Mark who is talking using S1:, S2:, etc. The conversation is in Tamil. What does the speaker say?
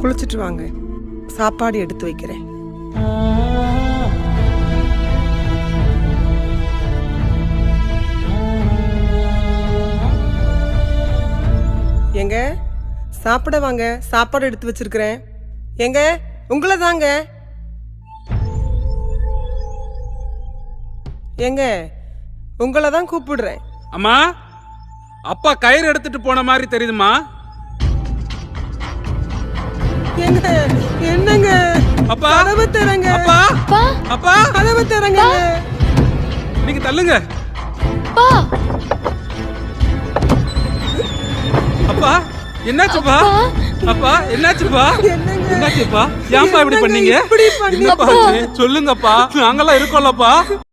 S1: குளிச்சுட்டு வாங்க சாப்பாடு எடுத்து வைக்கிறேன். எங்க? சாப்பிட வாங்க. சாப்பாடு எடுத்து வச்சிருக்கிறேன். எங்க? உங்களை தாங்க. எங்க? உங்களை தான் கூப்பிடுறேன்.
S2: அம்மா அப்பா கயிறு எடுத்துட்டு போன மாதிரி தெரியுதுமா
S1: என்னங்க?
S2: அப்பா!
S1: கதவு திறங்க.
S2: அப்பா!
S3: பா!
S2: அப்பா!
S1: கதவு திறங்க.
S2: நீங்க தள்ளுங்க.
S3: பா!
S2: அப்பா என்னாச்சுப்பா? அப்பா! என்னாச்சுப்பா?
S1: என்னங்க?
S2: என்னாச்சுப்பா? ஏன்பா இப்படி பண்ணீங்க?
S1: இப்படி?
S2: சொல்லுங்கப்பா. நாங்கெல்லாம் இருக்கோம்லப்பா.